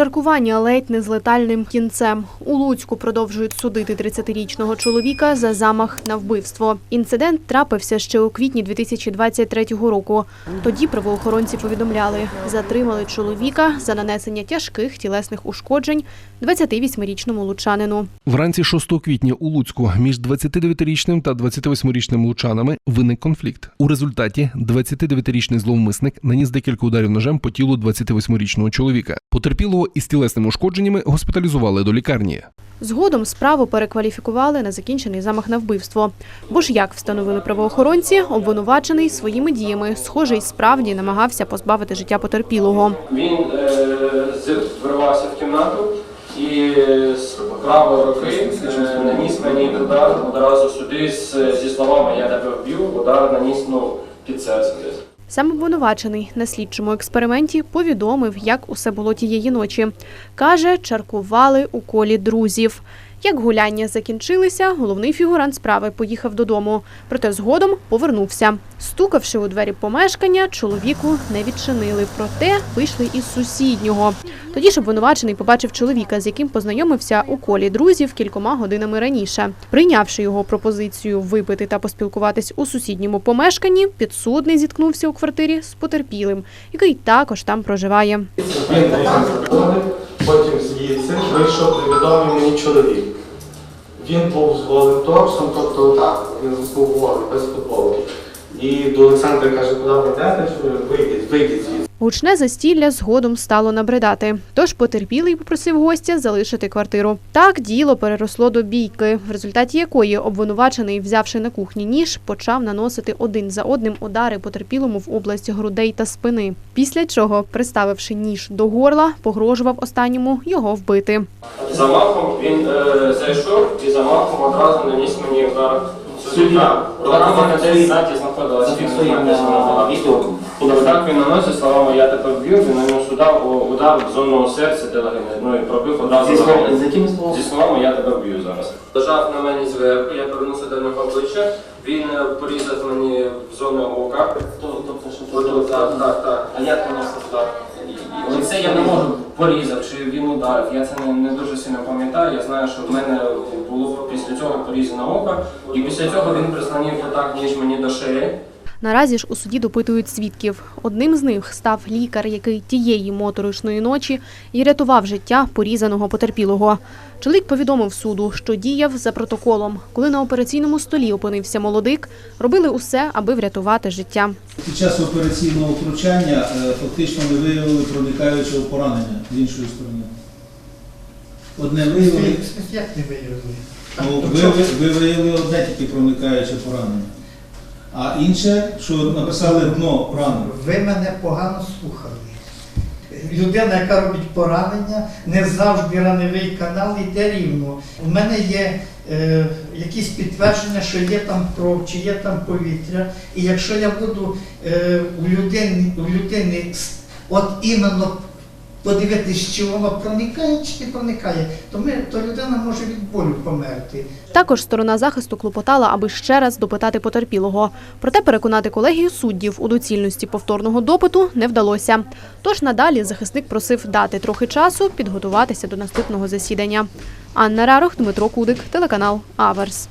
Чаркування ледь не з летальним кінцем. У Луцьку продовжують судити 30-річного чоловіка за замах на вбивство. Інцидент трапився ще у квітні 2023 року. Тоді правоохоронці повідомляли, затримали чоловіка за нанесення тяжких тілесних ушкоджень 28-річному лучанину. Вранці 6 квітня у Луцьку між 29-річним та 28-річним лучанами виник конфлікт. У результаті 29-річний зловмисник наніс декілька ударів ножем по тілу 28-річного чоловіка. Потерпілого із тілесними ушкодженнями госпіталізували до лікарні. Згодом справу перекваліфікували на закінчений замах на вбивство. Бо ж як встановили правоохоронці, обвинувачений своїми діями, схоже, й справді намагався позбавити життя потерпілого. Він е, вирвався в кімнату і з правої руки е, наніс мені удар одразу сюди зі словами Я тебе вб'ю, удар наніс ну, під серце. Сам обвинувачений на слідчому експерименті повідомив, як усе було тієї ночі. Каже, чаркували у колі друзів. Як гуляння закінчилися, головний фігурант справи поїхав додому, проте згодом повернувся. Стукавши у двері помешкання, чоловіку не відчинили, проте вийшли із сусіднього. Тоді ж обвинувачений побачив чоловіка, з яким познайомився у колі друзів кількома годинами раніше. Прийнявши його пропозицію випити та поспілкуватись у сусідньому помешканні, підсудний зіткнувся у квартирі з потерпілим, який також там проживає. Потім звідси вийшов невідомий мені чоловік. Він був з голим торсом, тобто так, він був голий, без футболки. І до Олександра каже, куди ви йдете, вийдіть, вийдіть звідси. Гучне застілля згодом стало набридати. Тож потерпілий попросив гостя залишити квартиру. Так діло переросло до бійки, в результаті якої обвинувачений, взявши на кухні ніж, почав наносити один за одним удари потерпілому в область грудей та спини. Після чого, приставивши ніж до горла, погрожував останньому його вбити. Замахом він е, зайшов і замахом одразу наніс мені удар ззаді знаходилась, він не знає, де вона була. Так він наносить словами Я тебе вб'ю, він наніс удар, удар в зону серця, де. Ну і пробив одразу. легені. З якими словами? Зі словами я тебе вб'ю зараз. Лежав на мені зверху, я повернувся до нього обличчя, він е, порізав мені в зону ока. Тобто, що Тобто, Так, так, так. А як воно удар? Лице я не можу порізав, чи він ударив. Я це не, не дуже сильно пам'ятаю. Я знаю, що в мене було після цього порізано око, і після цього він прислонив отак ніж мені до шиї. Наразі ж у суді допитують свідків. Одним з них став лікар, який тієї моторошної ночі і рятував життя порізаного потерпілого. Чоловік повідомив суду, що діяв за протоколом. Коли на операційному столі опинився молодик, робили усе, аби врятувати життя. Під час операційного втручання е, фактично ми виявили проникаючого поранення з іншої сторони. Одне виявили, Як не виявили? ну, ви, ви, ви виявили одне тільки проникаюче поранення. А інше, що написали дно рани. Ви мене погано слухали. Людина, яка робить поранення, не завжди раневий канал йде рівно. У мене є е, якісь підтвердження, що є там кров, чи є там повітря. І якщо я буду е, у людини, у людини от іменно подивитись, чи воно проникає, чи не проникає, то, ми, то людина може від болю померти. Також сторона захисту клопотала, аби ще раз допитати потерпілого. Проте переконати колегію суддів у доцільності повторного допиту не вдалося. Тож надалі захисник просив дати трохи часу підготуватися до наступного засідання. Анна Рарох, Дмитро Кудик, телеканал Аверс.